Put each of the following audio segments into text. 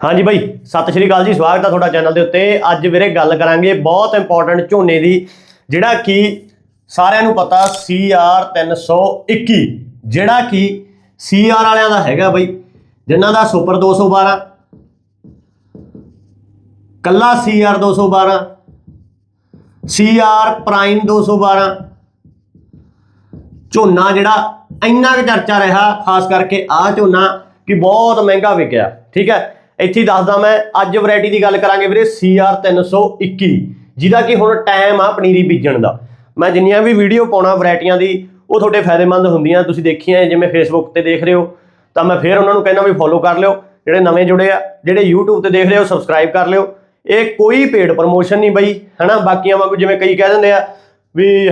ਹਾਂਜੀ ਬਾਈ, ਸਤਿ ਸ਼੍ਰੀ ਅਕਾਲ ਜੀ, ਸਵਾਗਤ ਹੈ ਤੁਹਾਡਾ ਚੈਨਲ ਦੇ ਉੱਤੇ। ਅੱਜ ਵੀਰੇ ਗੱਲ ਕਰਾਂਗੇ ਬਹੁਤ ਇੰਪੋਰਟੈਂਟ ਝੋਨੇ ਦੀ, ਜਿਹੜਾ ਕਿ ਸਾਰਿਆਂ ਨੂੰ ਪਤਾ CR 321 ਜਿਹੜਾ ਕਿ CR ਵਾਲਿਆਂ ਦਾ ਹੈਗਾ ਬਾਈ, ਜਿਨ੍ਹਾਂ ਦਾ ਸੁਪਰ 212 ਕੱਲਾ CR 212 CR ਪ੍ਰਾਈਮ 212 ਝੋਨਾ ਜਿਹੜਾ ਇੰਨਾ ਕੁ ਚਰਚਾ ਰਿਹਾ, ਖਾਸ ਕਰਕੇ ਆਹ ਝੋਨਾ ਕਿ ਬਹੁਤ ਮਹਿੰਗਾ ਵਿਕਿਆ, ਠੀਕ ਹੈ। ਇੱਥੇ ਦੱਸਦਾ ਮੈਂ, ਅੱਜ ਵੈਰਾਈਟੀ ਦੀ ਗੱਲ ਕਰਾਂਗੇ ਵੀਰੇ CR 321 ਜਿਹਦਾ ਕਿ ਹੁਣ ਟਾਈਮ ਆ ਪਨੀਰੀ ਬੀਜਣ ਦਾ। ਮੈਂ ਜਿੰਨੀਆਂ ਵੀ ਵੀਡੀਓ ਪਾਉਣਾ ਵੈਰਾਈਟੀਆਂ ਦੀ, ਉਹ ਤੁਹਾਡੇ ਫਾਇਦੇਮੰਦ ਹੁੰਦੀਆਂ, ਤੁਸੀਂ ਦੇਖੀਆਂ ਜਿਵੇਂ ਫੇਸਬੁੱਕ ਤੇ ਦੇਖ ਰਹੇ ਹੋ, ਤਾਂ ਮੈਂ ਫੇਰ ਉਹਨਾਂ ਨੂੰ ਕਹਿੰਦਾ ਵੀ ਫੋਲੋ ਕਰ ਲਿਓ, ਜਿਹੜੇ ਨਵੇਂ ਜੁੜੇ ਆ, ਜਿਹੜੇ YouTube ਤੇ ਦੇਖ ਰਹੇ ਹੋ ਸਬਸਕ੍ਰਾਈਬ ਕਰ ਲਿਓ। ਇਹ ਕੋਈ ਪੇਡ ਪ੍ਰਮੋਸ਼ਨ ਨਹੀਂ ਬਈ, ਹਨਾ? ਬਾਕੀਆਂ ਵਾਂਗੂ ਜਿਵੇਂ ਕਈ ਕਹਿ ਦਿੰਦੇ ਆ ਵੀ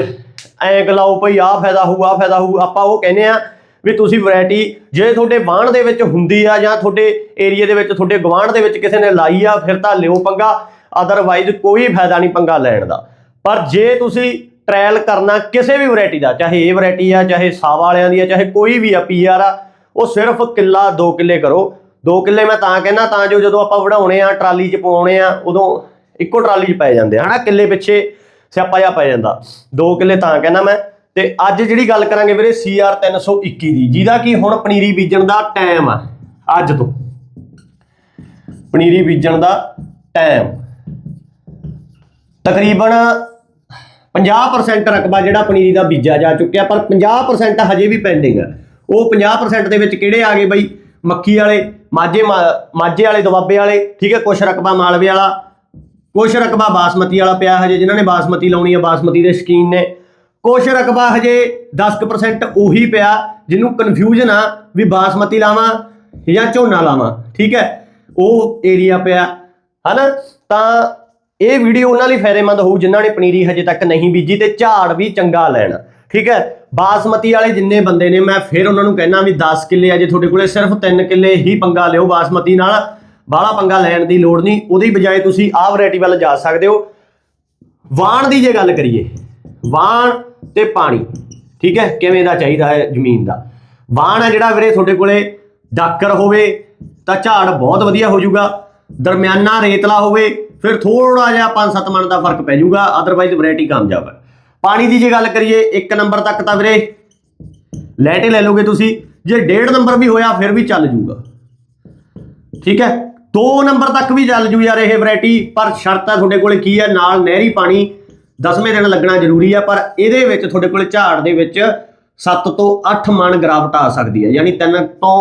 ਐਂ ਲਾਓ ਭਈ, ਆਹ ਫਾਇਦਾ ਹੋਊ, ਆਹ ਫਾਇਦਾ ਹੋਊ, ਆਪਾਂ ਉਹ ਕਹਿੰਦੇ ਆ ਵੀ ਤੁਸੀਂ ਵੈਰਾਈਟੀ ਜੇ ਤੁਹਾਡੇ ਬਾਣ ਦੇ ਵਿੱਚ ਹੁੰਦੀ ਆ ਜਾਂ ਤੁਹਾਡੇ ਏਰੀਆ ਦੇ ਵਿੱਚ, ਤੁਹਾਡੇ ਗਵਾਂਢ ਦੇ ਵਿੱਚ ਕਿਸੇ ਨੇ ਲਾਈ ਆ, ਫਿਰ ਤਾਂ ਲਿਓ ਪੰਗਾ ਅਦਰਵਾਈਜ਼ ਕੋਈ ਫਾਇਦਾ ਨਹੀਂ ਪੰਗਾ ਲੈਣ ਦਾ। ਪਰ ਜੇ ਤੁਸੀਂ ਟ੍ਰਾਇਲ ਕਰਨਾ ਕਿਸੇ ਵੀ ਵੈਰਾਈਟੀ ਦਾ, ਚਾਹੇ ਇਹ ਵੈਰਾਈਟੀ ਆ, ਚਾਹੇ ਸਾਵਾ ਵਾਲਿਆਂ ਦੀ ਆ, ਚਾਹੇ ਕੋਈ ਵੀ ਆ ਪੀਆਰ ਆ, ਉਹ ਸਿਰਫ ਕਿੱਲਾ 2 ਕਿੱਲੇ ਕਰੋ। 2 ਕਿੱਲੇ ਮੈਂ ਤਾਂ ਕਹਿੰਦਾ, ਤਾਂ ਜੋ ਜਦੋਂ ਆਪਾਂ ਵਢਾਉਣੇ ਆ, ਟਰਾਲੀ 'ਚ ਪਵਾਉਣੇ ਆ, ਉਦੋਂ ਇੱਕੋ ਟਰਾਲੀ 'ਚ ਪੈ ਜਾਂਦੇ ਆ। ਹਨਾ, ਕਿੱਲੇ ਪਿੱਛੇ ਸਿਆਪਾ ਜਾ ਪੈ ਜਾਂਦਾ। 2 ਕਿੱਲੇ ਤਾਂ ਕਹਿੰਦਾ ਮੈਂ। ਤੇ ਅੱਜ ਜਿਹੜੀ ਗੱਲ ਕਰਾਂਗੇ ਵੀਰੇ CR 321 ਦੀ, ਜਿਹਦਾ ਕਿ ਹੁਣ ਪਨੀਰੀ ਬੀਜਣ ਦਾ ਟਾਈਮ ਆ, ਅੱਜ ਤੋਂ। ਪਨੀਰੀ ਬੀਜਣ ਦਾ ਟਾਈਮ ਤਕਰੀਬਨ 50% ਰਕਬਾ ਜਿਹੜਾ ਪਨੀਰੀ ਦਾ ਬੀਜਿਆ ਜਾ ਚੁੱਕਿਆ, ਪਰ 50% ਹਜੇ ਵੀ ਪੈਂਡਿੰਗ ਹੈ ਉਹ 50% ਦੇ ਵਿੱਚ ਕਿਹੜੇ ਆ ਗਏ ਬਈ? ਮੱਕੀ ਵਾਲੇ, ਮਾਝੇ ਮਾ- ਮਾਝੇ ਵਾਲੇ, ਦੁਆਬੇ ਵਾਲੇ, ਠੀਕ ਹੈ? ਕੁਛ ਰਕਬਾ ਮਾਲਵੇ ਵਾਲਾ, ਕੁਛ ਰਕਬਾ ਬਾਸਮਤੀ ਵਾਲਾ ਪਿਆ ਹਜੇ, ਜਿਨ੍ਹਾਂ ਨੇ ਬਾਸਮਤੀ ਲਾਉਣੀ ਆ, ਬਾਸਮਤੀ ਦੇ ਸ਼ਕੀਨ ਨੇ। ਕੁਛ ਰਕਬਾ ਹਜੇ 10% ਉਹੀ ਪਿਆ, ਜਿਹਨੂੰ ਕਨਫਿਊਜ਼ਨ ਆ ਵੀ ਬਾਸਮਤੀ ਲਾਵਾਂ ਜਾਂ ਝੋਨਾ ਲਾਵਾਂ, ਠੀਕ ਹੈ? ਉਹ ਏਰੀਆ ਪਿਆ, ਹਨਾ? ਤਾਂ ਇਹ ਵੀਡੀਓ ਉਹਨਾਂ ਲਈ ਫਾਇਦੇਮੰਦ ਹੋਊ, ਜਿਨ੍ਹਾਂ ਨੇ ਪਨੀਰੀ ਹਜੇ ਤੱਕ ਨਹੀਂ ਬੀਜੀ ਤੇ ਝਾੜ ਵੀ ਚੰਗਾ ਲੈਣਾ, ਠੀਕ ਹੈ? ਬਾਸਮਤੀ ਵਾਲੇ ਜਿੰਨੇ ਬੰਦੇ ਨੇ, ਮੈਂ ਫਿਰ ਉਹਨਾਂ ਨੂੰ ਕਹਿਣਾ ਵੀ 10 ਕਿੱਲੇ ਅਜੇ ਤੁਹਾਡੇ ਕੋਲੇ, ਸਿਰਫ 3 ਕਿੱਲੇ ਹੀ ਪੰਗਾ ਲਿਓ ਬਾਸਮਤੀ ਨਾਲ, ਬਾਹਲਾ ਪੰਗਾ ਲੈਣ ਦੀ ਲੋੜ ਨਹੀਂ, ਉਹਦੀ ਬਜਾਏ ਤੁਸੀਂ ਆਹ ਵੈਰਾਈਟੀ ਵੱਲ ਜਾ ਸਕਦੇ ਹੋ। ਵਾਣ ਦੀ ਜੇ ਗੱਲ ਕਰੀਏ, ਵਾਣ ਤੇ ਪਾਣੀ। ਠੀਕ ਹੈ? ਕਿਵੇਂ ਦਾ ਚਾਹੀਦਾ ਹੈ ਜ਼ਮੀਨ ਦਾ? ਵਾਣ ਹੈ ਜਿਹੜਾ ਵੀਰੇ ਤੁਹਾਡੇ ਕੋਲੇ, ਡਾਕਰ ਹੋਵੇ ਤਾਂ ਝਾੜ ਬਹੁਤ ਵਧੀਆ ਹੋ ਜਾਊਗਾ। ਦਰਮਿਆਨਾ ਰੇਤਲਾ ਹੋਵੇ, ਫਿਰ ਥੋੜਾ ਜਿਹਾ 5-7 ਮਣ ਦਾ ਫ਼ਰਕ ਪੈ ਜਾਊਗਾ ਅਦਰਵਾਈਜ਼ ਵੈਰਾਈਟੀ ਕਾਮਯਾਬ ਹੈ। ਪਾਣੀ ਦੀ ਜੇ ਗੱਲ ਕਰੀਏ 1 ਨੰਬਰ ਤੱਕ ਤਾਂ ਵੀਰੇ ਲੈਟੇ ਲੈ ਲੋਗੇ ਤੁਸੀਂ, ਜੇ 1.5 ਨੰਬਰ ਵੀ ਹੋਇਆ ਫਿਰ ਵੀ ਚੱਲ ਜਾਊਗਾ। ਠੀਕ ਹੈ? 2 ਨੰਬਰ ਤੱਕ ਵੀ ਚੱਲ ਜੂ ਯਾਰ ਇਹ ਵੈਰਾਈਟੀ ਪਰ ਸ਼ਰਤ ਹੈ ਤੁਹਾਡੇ ਕੋਲੇ ਕੀ ਹੈ? ਨਾਲ ਨਹਿਰੀ ਪਾਣੀ 10ਵੇਂ ਦਿਨ ਲੱਗਣਾ ਜ਼ਰੂਰੀ ਹੈ ਪਰ ਇਹਦੇ ਵਿੱਚ ਤੁਹਾਡੇ ਕੋਲ ਝਾੜ ਦੇ ਵਿੱਚ 7 ਤੋਂ 8 ਮਣ ਗਰਾਵਟ ਆ ਸਕਦੀ ਹੈ ਯਾਨੀ 3 ਤੋਂ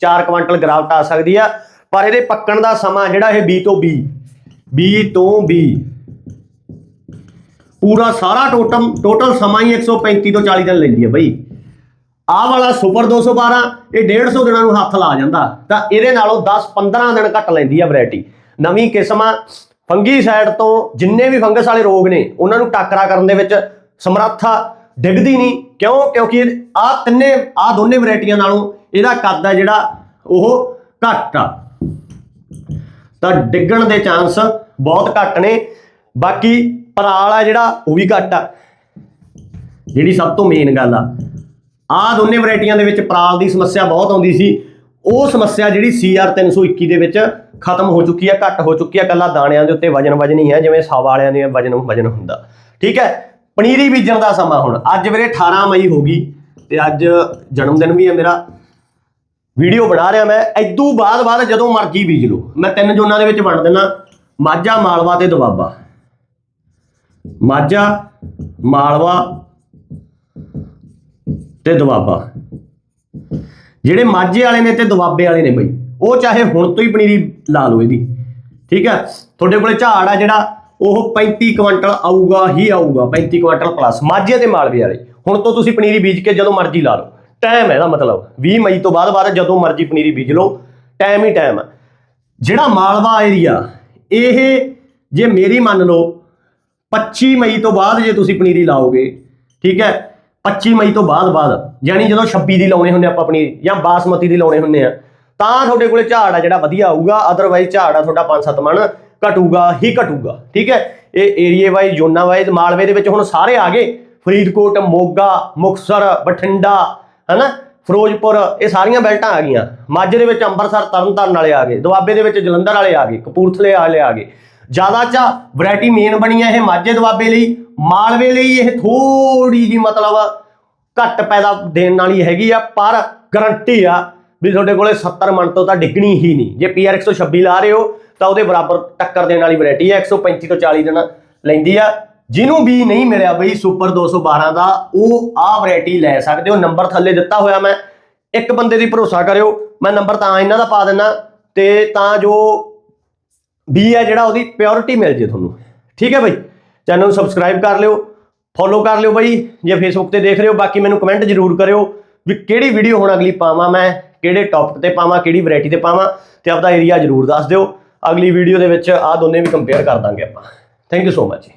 4 ਕੁਇੰਟਲ ਗਰਾਵਟ ਆ ਸਕਦੀ ਆ। ਪਰ ਇਹਦੇ ਪੱਕਣ ਦਾ ਸਮਾਂ ਜਿਹੜਾ ਇਹ 20 ਤੋਂ 20 20 ਤੋਂ 20 ਪੂਰਾ ਸਾਰਾ ਟੋਟਮ, ਟੋਟਲ ਸਮਾਂ ਹੀ 135 ਤੋਂ 40 ਦਿਨ ਲੈਂਦੀ ਹੈ ਬਈ। ਆਹ ਵਾਲਾ ਸੁਪਰ 212 ਇਹ 150 ਦਿਨਾਂ ਨੂੰ ਹੱਥ ਲਾ ਜਾਂਦਾ। ਤਾਂ ਇਹਦੇ ਨਾਲੋਂ 10-15 ਦਿਨ ਘੱਟ ਲੈਂਦੀ ਆ ਵੈਰਾਈਟੀ। ਨਵੀਂ ਕਿਸਮ ਫੰਗੀ ਸਾਈਡ ਤੋਂ ਜਿੰਨੇ ਵੀ ਫੰਗਸ ਵਾਲੇ ਰੋਗ ਨੇ, ਉਹਨਾਂ ਨੂੰ ਟਾਕਰਾ ਕਰਨ ਦੇ ਵਿੱਚ ਸਮਰੱਥਾ ਡਿੱਗਦੀ ਨਹੀਂ। ਕਿਉਂ? ਕਿਉਂਕਿ ਆਹ ਤਿੰਨੇ, ਆਹ ਦੋਨੇ ਵੈਰਾਈਟੀਆਂ ਨਾਲੋਂ ਇਹਦਾ ਕੱਦ ਆ ਜਿਹੜਾ ਉਹ ਘੱਟ ਆ। ਤਾਂ ਡਿੱਗਣ ਦੇ ਚਾਂਸ ਬਹੁਤ ਘੱਟ ਨੇ। ਬਾਕੀ ਪਰਾਲ ਆ ਜਿਹੜਾ, ਉਹ ਵੀ ਘੱਟ ਆ। ਜਿਹੜੀ ਸਭ ਤੋਂ ਮੇਨ ਗੱਲ ਆ। ਆਹ ਦੋਨੇ ਵੈਰਾਈਟੀਆਂ ਦੇ ਵਿੱਚ ਪਰਾਲ ਦੀ ਸਮੱਸਿਆ ਬਹੁਤ ਆਉਂਦੀ ਸੀ। ਉਹ ਸਮੱਸਿਆ ਜਿਹੜੀ CR 321 ਦੇ ਵਿੱਚ ਖਤਮ ਹੋ ਚੁੱਕੀ ਹੈ ਘੱਟ ਹੋ ਚੁੱਕੀ ਹੈ ਕੱਲਾ ਦਾਣਿਆਂ ਦੇ ਉੱਤੇ ਵਜਨ ਵਜ਼ਨੀ ਹੈ ਜਿਵੇਂ ਸਾਵਾ ਵਾਲਿਆਂ ਦੇ ਵਜਨ ਵਜਨ ਹੁੰਦਾ। ਠੀਕ ਹੈ? ਪਨੀਰੀ ਬੀਜਣ ਦਾ ਸਮਾਂ ਹੁਣ। ਅੱਜ ਵੀਰੇ 18 ਮਈ ਹੋ ਗਈ ਤੇ ਅੱਜ ਜਨਮ ਦਿਨ ਵੀ ਹੈ ਮੇਰਾ। ਵੀਡੀਓ ਬਣਾ ਰਿਹਾ ਮੈਂ। ਐਦੂ ਬਾਅਦ ਬਾਅਦ ਜਦੋਂ ਮਰਜ਼ੀ ਬੀਜ ਲਓ। ਮੈਂ ਤਿੰਨ ਜ਼ੋਨਾਂ ਦੇ ਵਿੱਚ ਵੰਡ ਦਿੰਦਾ ਮਾਝਾ, ਮਾਲਵਾ ਤੇ ਦੁਆਬਾ ਮਾਝਾ, ਮਾਲਵਾ ਤੇ ਦੁਆਬਾ ਜਿਹੜੇ ਮਾਝੇ ਵਾਲੇ ਨੇ ਤੇ ਦੁਆਬੇ ਵਾਲੇ ਨੇ ਬਈ। ਉਹ ਚਾਹੇ ਹੁਣ ਤੋਂ ਹੀ ਪਨੀਰੀ ਲਾ ਲਓ ਇਹਦੀ। ਠੀਕ ਹੈ? ਤੁਹਾਡੇ ਕੋਲੇ ਝਾੜ ਆ ਜਿਹੜਾ, ਉਹ 35 ਕੁਇੰਟਲ ਆਊਗਾ, ਹੀ ਆਊਗਾ 35 ਕੁਇੰਟਲ ਪਲੱਸ ਮਾਝੇ ਤੇ ਮਾਲਵੇ ਵਾਲੇ, ਹੁਣ ਤੋਂ ਤੁਸੀਂ ਪਨੀਰੀ ਬੀਜ ਕੇ ਜਦੋਂ ਮਰਜ਼ੀ ਲਾ ਲਓ। ਟਾਈਮ ਹੈ ਇਹਦਾ ਮਤਲਬ। 20 ਮਈ ਤੋਂ ਬਾਅਦ ਬਾਅਦ ਜਦੋਂ ਮਰਜ਼ੀ ਪਨੀਰੀ ਬੀਜ ਲਓ ਟਾਈਮ ਹੀ ਟਾਈਮ ਹੈ। ਜਿਹੜਾ ਮਾਲਵਾ ਏਰੀਆ ਇਹ ਜੇ ਮੇਰੀ ਮੰਨ ਲਓ 25 ਮਈ ਤੋਂ ਬਾਅਦ ਜੇ ਤੁਸੀਂ ਪਨੀਰੀ ਲਾਓਗੇ, ਠੀਕ ਹੈ? 25 ਮਈ ਤੋਂ ਬਾਅਦ ਬਾਅਦ, ਯਾਨੀ ਜਦੋਂ 26 ਦੀ ਲਾਉਣੇ ਹੁੰਦੇ ਆਪਾਂ ਪਨੀਰੀ, ਜਾਂ ਬਾਸਮਤੀ ਦੀ ਲਾਉਣੇ ਹੁੰਦੇ ਆ ਤਾਂ ਤੁਹਾਡੇ ਕੋਲੇ ਝਾੜ ਆ ਜਿਹੜਾ ਵਧੀਆ ਆਊਗਾ ਅਦਰਵਾਈਜ਼ ਝਾੜ ਆ ਤੁਹਾਡਾ 5-7 ਮਣ ਘਟੂਗਾ, ਹੀ ਘਟੂਗਾ, ਠੀਕ ਹੈ? ਇਹ ਏਰੀਏ ਵਾਈਜ਼ ਜ਼ੋਨਾਂ ਵਾਈਜ਼ ਮਾਲਵੇ ਦੇ ਵਿੱਚ ਹੁਣ ਸਾਰੇ ਆ ਗਏ। ਫਰੀਦਕੋਟ, ਮੋਗਾ ਮੁਕਸਰ ਬਠਿੰਡਾ, ਹਨਾ? ਫਿਰੋਜ਼ਪੁਰ, ਇਹ ਸਾਰੀਆਂ ਬੈਲਟਾਂ ਆ ਗਈਆਂ। ਮਾਝੇ ਦੇ ਵਿੱਚ ਅੰਮ੍ਰਿਤਸਰ ਤਰਨਤਾਰਨ ਵਾਲੇ ਆ ਗਏ। ਦੁਆਬੇ ਦੇ ਵਿੱਚ ਜਲੰਧਰ ਵਾਲੇ ਆ ਗਏ। ਕਪੂਰਥਲੇ ਵਾਲੇ ਆ ਗਏ। ਜ਼ਿਆਦਾ ਚਾ ਵੈਰਾਈਟੀ ਮੇਨ ਬਣੀ ਹੈ ਇਹ ਮਾਝੇ, ਦੁਆਬੇ ਲਈ। ਮਾਲਵੇ ਲਈ ਇਹ ਥੋੜੀ ਜੀ ਮਤਲਬ ਘੱਟ ਪੈਦਾ ਦੇਣ ਵਾਲੀ ਹੈਗੀ ਆ, ਪਰ ਗਰੰਟੀ ਆ ਵੀ ਤੁਹਾਡੇ ਕੋਲੇ 70 ਮਣ ਤੋਂ ਤਾਂ ਡਿੱਗਣੀ ਹੀ ਨਹੀਂ। ਜੇ ਪੀਆਰ 126 ਲਾ ਰਹੇ ਹੋ, ਤਾਂ ਉਹਦੇ ਬਰਾਬਰ ਟੱਕਰ ਦੇਣ ਵਾਲੀ ਵੈਰਾਈਟੀ ਹੈ 135 ਤੋਂ 40 ਦਿਨ ਲੈਂਦੀ ਆ। ਜਿਹਨੂੰ ਵੀ ਨਹੀਂ ਮਿਲਿਆ ਬਈ ਸੁਪਰ 212 ਦਾ, ਉਹ ਆਹ ਵੈਰਾਈਟੀ ਲੈ ਸਕਦੇ ਹੋ। ਨੰਬਰ ਥੱਲੇ ਦਿੱਤਾ ਹੋਇਆ ਮੈਂ। ਇੱਕ ਬੰਦੇ ਦੀ ਭਰੋਸਾ ਕਰਿਓ। ਮੈਂ ਨੰਬਰ ਤਾਂ ਇਹਨਾਂ ਦਾ ਪਾ ਦਿੰਨਾ। ਤੇ ਤਾਂ ਜੋ ਵੀ ਹੈ ਜਿਹੜਾ, ਉਹਦੀ ਪਿਓਰਿਟੀ ਮਿਲ ਜੇ ਤੁਹਾਨੂੰ। ਠੀਕ ਹੈ ਬਈ? ਚੈਨਲ ਨੂੰ ਸਬਸਕ੍ਰਾਈਬ ਕਰ ਲਿਓ। ਫੋਲੋ ਕਰ ਲਿਓ ਬਈ। ਜੇ ਫੇਸਬੁੱਕ ਤੇ ਦੇਖ ਰਹੇ ਹੋ, ਬਾਕੀ ਮੈਨੂੰ ਕਮੈਂਟ ਜ਼ਰੂਰ ਕਰਿਓ ਵੀ ਕਿਹੜੀ ਵੀਡੀਓ ਹੁਣ ਅਗਲੀ ਪਾਵਾਂ ਮੈਂ। ਕਿਹੜੇ ਟੌਪਿਕ ਤੇ ਪਾਵਾਂ, ਕਿਹੜੀ ਵੈਰਾਈਟੀ ਤੇ ਪਾਵਾਂ ਤੇ ਆਪਦਾ ਏਰੀਆ ਜ਼ਰੂਰ ਦੱਸ ਦਿਓ। ਅਗਲੀ ਵੀਡੀਓ ਦੇ ਵਿੱਚ ਆਹ ਦੋਨੇ ਵੀ ਕੰਪੇਅਰ ਕਰ ਦਾਂਗੇ ਆਪਾਂ। Thank you so much